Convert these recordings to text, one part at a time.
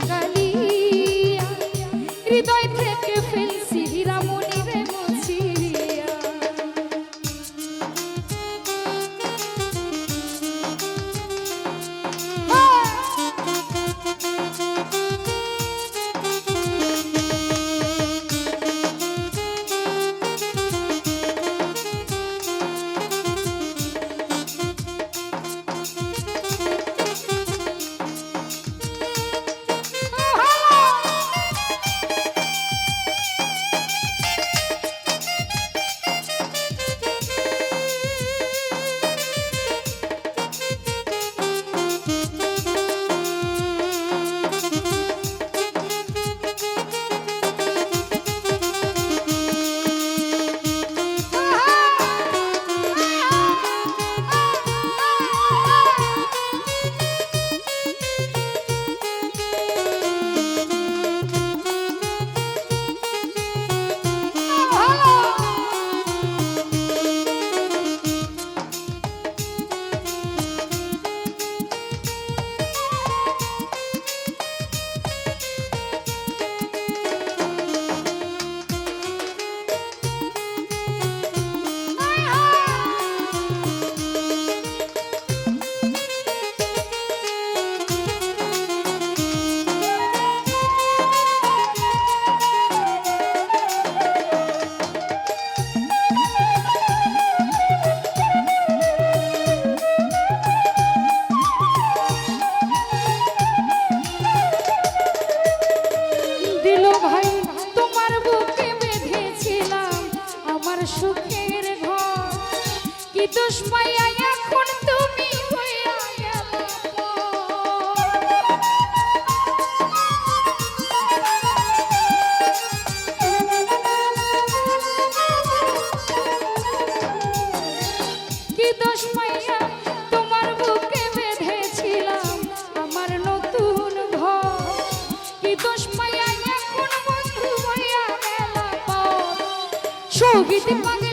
সব Співати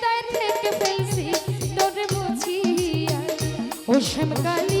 হৃদয় থেকে ফেলছি? তোর বুঝিয়া ও শ্যামকালী